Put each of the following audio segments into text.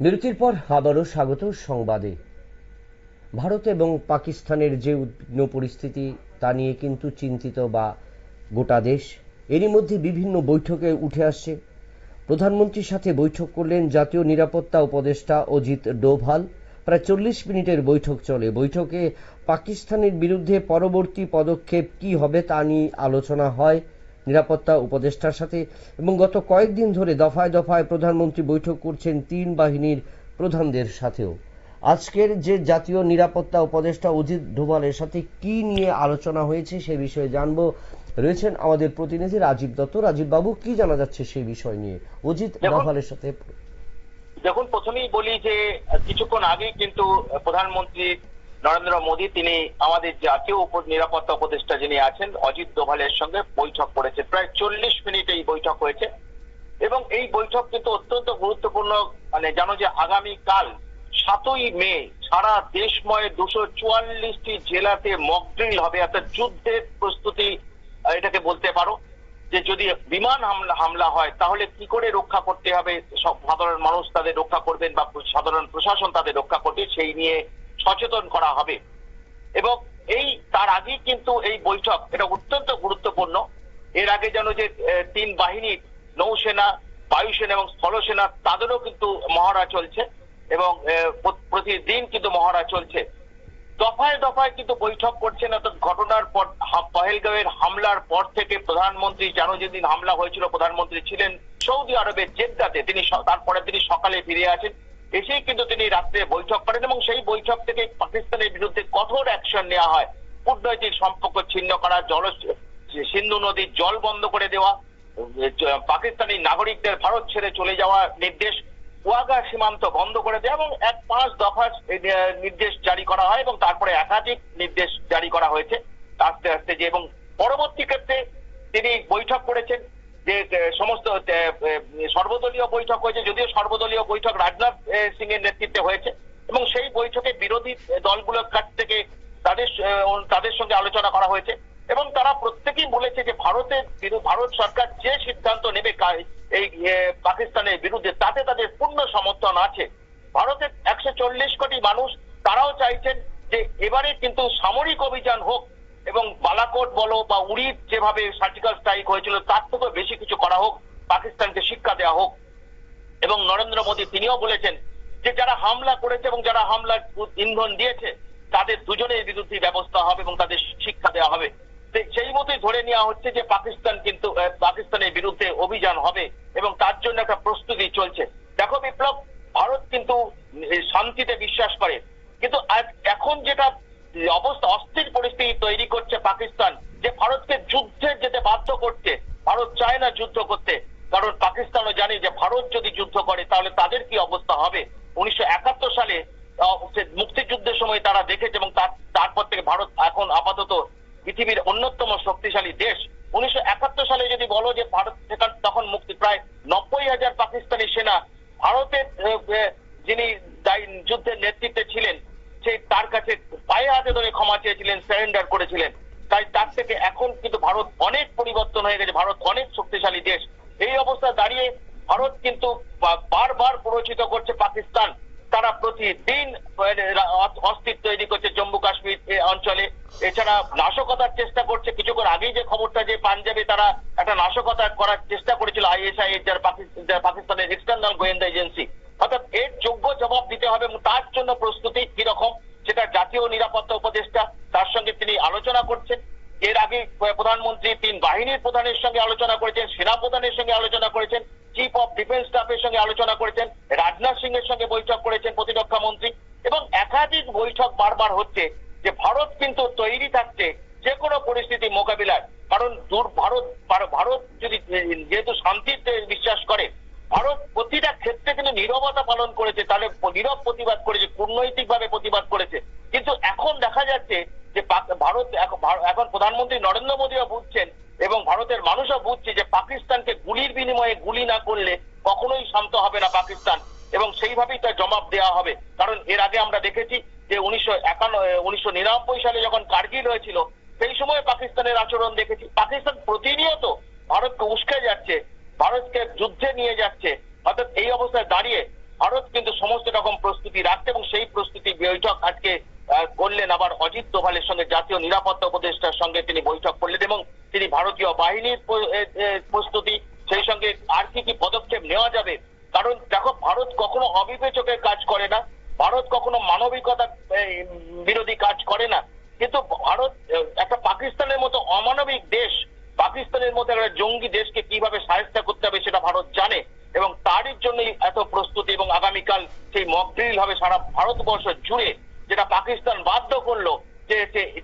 বিরতির পর আবারও স্বাগত সংবাদে। ভারত এবং পাকিস্তানের যে উদ্বিগ্ন পরিস্থিতি, তা নিয়ে কিন্তু চিন্তিত বা গোটা দেশ। এরই মধ্যে বিভিন্ন বৈঠকে উঠে আসছে। প্রধানমন্ত্রীর সাথে বৈঠক করলেন জাতীয় নিরাপত্তা উপদেষ্টা অজিত ডোভাল। প্রায় চল্লিশ মিনিটের বৈঠক চলে। বৈঠকে পাকিস্তানের বিরুদ্ধে পরবর্তী পদক্ষেপ কি হবে তা নিয়ে আলোচনা হয়। নিরাপত্তা উপদেষ্টার সাথে এবং গত কয়েকদিন ধরে দফায় দফায় প্রধানমন্ত্রী বৈঠক করছেন তিন বাহিনীর প্রধানদের সাথেও। আজকের যে জাতীয় নিরাপত্তা উপদেষ্টা অজিত ডোভালের সাথে কি নিয়ে আলোচনা হয়েছে সে বিষয়ে জানব। রয়েছেন আমাদের প্রতিনিধি রাজীব দত্ত। রাজীব বাবু কি জানা যাচ্ছে সেই বিষয় নিয়ে? অজিত ডোভালের সাথে দেখুন প্রথমেই বলি যে কিছুক্ষণ আগেই কিন্তু প্রধানমন্ত্রী নরেন্দ্র মোদী, তিনি আমাদের জাতীয় নিরাপত্তা উপদেষ্টা যিনি আছেন, অজিত দোভালের সঙ্গে বৈঠক করেছে। প্রায় চল্লিশ মিনিট এই বৈঠক হয়েছে। এবং এই বৈঠক কিন্তু অত্যন্ত গুরুত্বপূর্ণ। মানে জানো যে আগামী কাল সাতই মে সারা দেশময় দুশো চুয়াল্লিশটি জেলাতে মকড্রিল হবে। অর্থাৎ যুদ্ধের প্রস্তুতি এটাকে বলতে পারো। যে যদি বিমান হামলা হামলা হয়, তাহলে কি করে রক্ষা করতে হবে? সব সাধারণ মানুষ তাদের রক্ষা করবেন বা সাধারণ প্রশাসন তাদের রক্ষা করবে, সেই নিয়ে সচেতন করা হবে। এবং এই, তার আগেই কিন্তু এই বৈঠক, এটা অত্যন্ত গুরুত্বপূর্ণ। এর আগে যেন যে তিন বাহিনী, নৌসেনা, বায়ুসেনা এবং স্থলসেনা, তাদেরও কিন্তু মহড়া চলছে এবং প্রতিদিন কিন্তু মহড়া চলছে। দফায় দফায় কিন্তু বৈঠক করছেন, অর্থাৎ ঘটনার পর পহেলগাঁওয়ের হামলার পর থেকে প্রধানমন্ত্রী যেন যেদিন হামলা হয়েছিল, প্রধানমন্ত্রী ছিলেন সৌদি আরবের জেদ্দাতে। তিনি তারপরে তিনি সকালে ফিরে আসেন। এসেই কিন্তু তিনি রাত্রে বৈঠক করেন এবং সেই বৈঠক থেকে পাকিস্তানের বিরুদ্ধে কঠোর অ্যাকশন নেওয়া হয়। কূটনৈতিক সম্পর্ক ছিন্ন করা, জল সিন্ধু নদীর জল বন্ধ করে দেওয়া, পাকিস্তানি নাগরিকদের ভারত ছেড়ে চলে যাওয়া নির্দেশ ওয়াগা সীমান্ত বন্ধ করে দেয় এবং এক পাঁচ দফা নির্দেশ জারি করা হয় এবং তারপরে একাধিক নির্দেশ জারি করা হয়েছে আস্তে আস্তে যে এবং পরবর্তী ক্ষেত্রে তিনি বৈঠক করেছেন। যে সমস্ত সর্বদলীয় বৈঠক হয়েছে, যদিও সর্বদলীয় বৈঠক রাজনাথ সিং এর নেতৃত্বে হয়েছে, এবং সেই বৈঠকে বিরোধী দলগুলোর কাছ থেকে তাদের তাদের সঙ্গে আলোচনা করা হয়েছে, এবং তারা প্রত্যেকেই বলেছে যে ভারতের ভারত সরকার যে সিদ্ধান্ত নেবে এই পাকিস্তানের বিরুদ্ধে, তাতে তাদের পূর্ণ সমর্থন আছে। ভারতের একশো চল্লিশ কোটি মানুষ, তারাও চাইছেন যে এবারে কিন্তু সামরিক অভিযান হোক এবং বালাকোট বলো বা উড়ির যেভাবে সার্জিক্যাল স্ট্রাইক হয়েছিল, তার থেকেও বেশি কিছু করা হোক, পাকিস্তানকে শিক্ষা দেওয়া হোক। এবং নরেন্দ্র মোদী তিনিও বলেছেন যে যারা হামলা করেছে এবং যারা হামলার ইন্ধন দিয়েছে, তাদের দুজনের বিরুদ্ধে ব্যবস্থা হবে এবং তাদের শিক্ষা দেওয়া হবে। সেই মতোই ধরে নেওয়া হচ্ছে যে পাকিস্তান কিন্তু পাকিস্তানের বিরুদ্ধে অভিযান হবে এবং তার জন্য একটা প্রস্তুতি চলছে। দেখো বিপ্লব, ভারত কিন্তু শান্তিতে বিশ্বাস করে। কিন্তু এখন যেটা অবস্থা করছে ভারত চায় না যুদ্ধ করতে। কারণ পাকিস্তানও জানে যে ভারত যদি যুদ্ধ করে, তাহলে তাদের কি অবস্থা হবে? উনিশশো একাত্তর সালে মুক্তিযুদ্ধের সময় তারা দেখেছে এবং তারপর থেকে ভারত এখন আপাতত পৃথিবীর অন্যতম শক্তিশালী দেশ। উনিশশো একাত্তর সালে যদি বলো যে ভারত তখন মুক্তি, প্রায় নব্বই হাজার পাকিস্তানি সেনা ভারতের যিনি যুদ্ধের নেতৃত্বে ছিলেন, সেই তার কাছে পায়ে হাতে ধরে ক্ষমা চেয়েছিলেন, সারেন্ডার করেছিলেন। তাই তার থেকে এখন কিন্তু ভারত অনেক পরিবর্তন হয়ে গেছে, ভারত অনেক শক্তিশালী দেশ। এই অবস্থায় দাঁড়িয়ে ভারত কিন্তু বারবার প্ররোচিত করছে পাকিস্তান। তারা প্রতিদিন অস্তিত্ব তৈরি করছে জম্মু কাশ্মীর অঞ্চলে। এছাড়া নাশকতার চেষ্টা করছে। কিছুক্ষণ আগেই যে খবরটা যে পাঞ্জাবে তারা একটা নাশকতা করার চেষ্টা করেছিল আইএসআই যার পাকিস্তানের এক্সটার্নাল গোয়েন্দা এজেন্সি অর্থাৎ এর যোগ্য জবাব দিতে হবে এবং তার জন্য প্রস্তুতি কীরকম সেটা জাতীয় নিরাপত্তা উপদেষ্টা তার সঙ্গে তিনি আলোচনা করছেন এর আগে প্রধানমন্ত্রী তিন বাহিনীর প্রধানের সঙ্গে আলোচনা করেছেন সেনা প্রধানের সঙ্গে আলোচনা করেছেন চিফ অফ ডিফেন্স স্টাফের সঙ্গে আলোচনা করেছেন, রাজনাথ সিং এর সঙ্গে বৈঠক করেছেন প্রতিরক্ষা মন্ত্রী এবং একাধিক বৈঠক বারবার হচ্ছে যে ভারত কিন্তু তৈরি থাকছে যে কোনো পরিস্থিতি মোকাবিলায়। কারণ দূর ভারত ভারত যদি, যেহেতু শান্তিতে বিশ্বাস করে, ভারত প্রতিটা ক্ষেত্রে কিন্তু নীরবতা পালন করেছে, তাহলে নীরব প্রতিবাদ করেছে কূটনৈতিক ভাবে প্রতিবাদ করেছে। কিন্তু এখন দেখা যাচ্ছে যে ভারত, এখন প্রধানমন্ত্রী নরেন্দ্র মোদীও বুঝছেন এবং ভারতের মানুষও বুঝছে যে পাকিস্তানকে গুলির বিনিময়ে গুলি না করলে কখনোই শান্ত হবে না পাকিস্তান। এবং সেইভাবেই তার জবাব দেওয়া হবে। কারণ এর আগে আমরা দেখেছি যে উনিশশো একান্ন উনিশশো নিরানব্বই সালে যখন কার্গিল হয়েছিল, সেই সময় পাকিস্তানের আচরণ দেখেছি। পাকিস্তান প্রতিনিয়ত ভারতকে উস্কে যাচ্ছে, ভারতকে যুদ্ধে নিয়ে যাচ্ছে। অর্থাৎ এই অবস্থায় দাঁড়িয়ে ভারত কিন্তু সমস্ত রকম প্রস্তুতি রাখছে এবং সেই প্রস্তুতি বৈঠক আজকে করলেন আবার অজিত দোভালের সঙ্গে জাতীয় নিরাপত্তা উপদেষ্টার সঙ্গে তিনি বৈঠক করলেন এবং তিনি ভারতীয় বাহিনীর প্রস্তুতি, সেই সঙ্গে আর কি কি পদক্ষেপ নেওয়া যাবে? কারণ দেখো, ভারত কখনো অবিবেচকের কাজ করে না, ভারত কখনো মানবিকতা বিরোধী কাজ করে না। কিন্তু ভারত একটা পাকিস্তানের মতো অমানবিক দেশ, পাকিস্তানের মতো একটা জঙ্গি দেশকে কীভাবে সাহায্য করতে হবে সেটা ভারত জানে এবং তারই জন্যই এত প্রস্তুতি এবং আগামীকাল সেই মক ড্রিল হবে সারা ভারতবর্ষ জুড়ে, যেটা পাকিস্তান বাধ্য করল। যে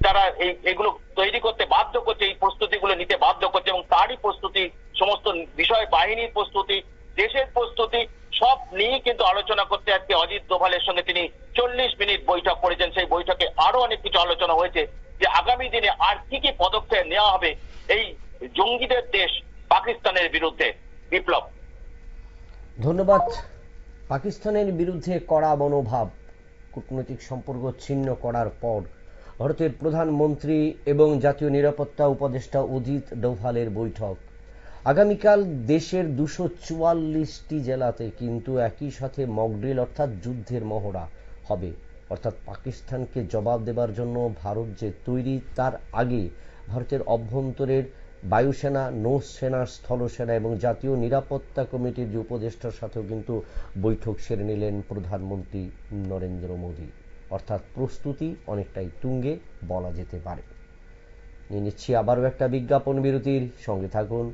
তারা এগুলো তৈরি করতে বাধ্য করছে, এই প্রস্তুতিগুলো নিতে বাধ্য করছে এবং তারই প্রস্তুতি, সমস্ত বিষয় বাহিনীর প্রস্তুতি, দেশের প্রস্তুতি, সব নিয়ে কিন্তু আলোচনা করতে আজকে অজিত দোভালের সঙ্গে তিনি চল্লিশ মিনিট বৈঠক করেছেন। সেই বৈঠকে আরও অনেক কিছু আলোচনা হয়েছে যে আগামী দিনে আর কি কি পদক্ষেপ নেওয়া হবে এই জঙ্গিদের দেশ পাকিস্তানের বিরুদ্ধে। বিপ্লব। ধন্যবাদ। পাকিস্তানের বিরুদ্ধে কড়া মনোভাব, কূটনৈতিক সম্পর্ক ছিন্ন করার পর ভারতের প্রধানমন্ত্রী এবং জাতীয় নিরাপত্তা উপদেষ্টা অজিত ডোভালের বৈঠক। আগামীকাল দেশের দুশো চুয়াল্লিশটি জেলাতে কিন্তু একই সাথে মকড্রিল অর্থাৎ যুদ্ধের মহড়া হবে। অর্থাৎ পাকিস্তানকে জবাব দেবার জন্য ভারত যে তৈরি, তার আগে ভারতের অভ্যন্তরের বায়ুসেনা, নৌসেনা, স্থলসেনা এবং জাতীয় নিরাপত্তা কমিটির যে উপদেষ্টার সাথেও কিন্তু বৈঠক সেরে নিলেন প্রধানমন্ত্রী নরেন্দ্র মোদী। অর্থাৎ প্রস্তুতি অনেকটাই তুঙ্গে বলা যেতে পারে। নিয়ে নিচ্ছি আবারও একটা বিজ্ঞাপন বিরতির। সঙ্গে থাকুন